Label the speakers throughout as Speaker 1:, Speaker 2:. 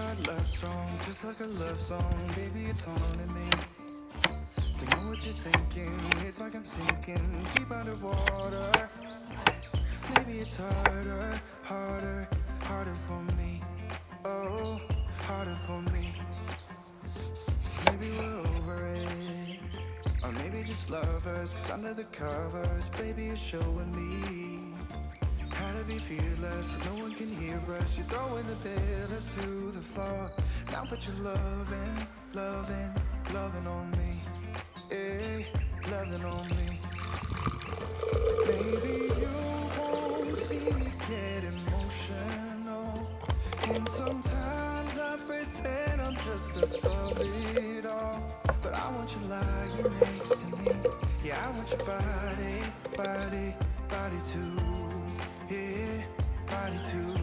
Speaker 1: love song, just like a love song. Baby, it's haunting me. Don't know what you're thinking. It's like I'm sinking deep underwater. Maybe it's harder, harder, harder for me. Oh, harder for me. Maybe we're over it. Or maybe just lovers, cause under the covers, baby, you're showing me how to be fearless. so No one can hear us. You're throwing the pillars through the. Now put your loving, loving, loving on me. Eh, loving on me. Maybe you won't see me get emotional. And sometimes I pretend I'm just above it all. But I want you lying next to me. Yeah, I want your body, body, body too. Yeah, body too.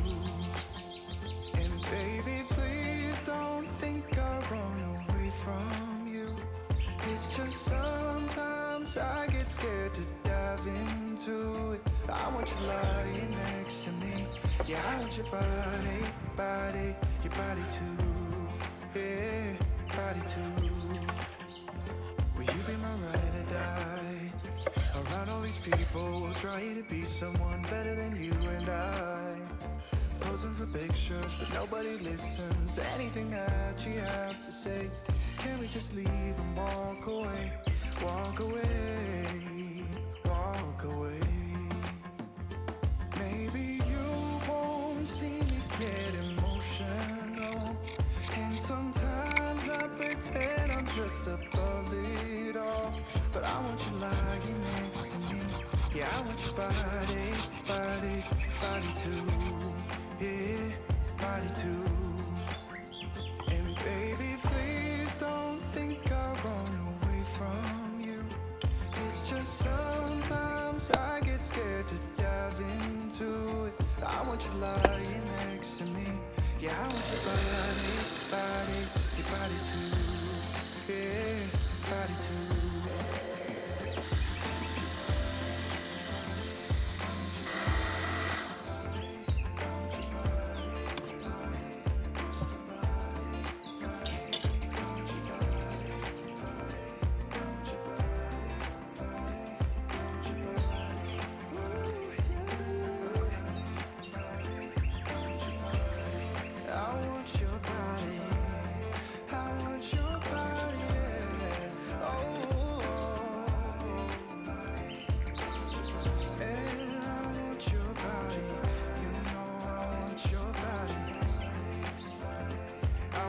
Speaker 1: Sometimes I get scared to dive into it. I want you lying next to me. Yeah, I want your body, body, your body too. Yeah, body too. Will you be my ride or die? Around all these people, will try to be someone better than you and I. Posing for pictures, but nobody listens to anything that you have to say. Can we just leave and walk away? Walk away, walk away. Maybe you won't see me get emotional. And sometimes I pretend I'm just above it all. But I want you lying next to me. Yeah, I want your body, body, body too. Yeah, body too.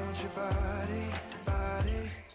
Speaker 1: want your body, body.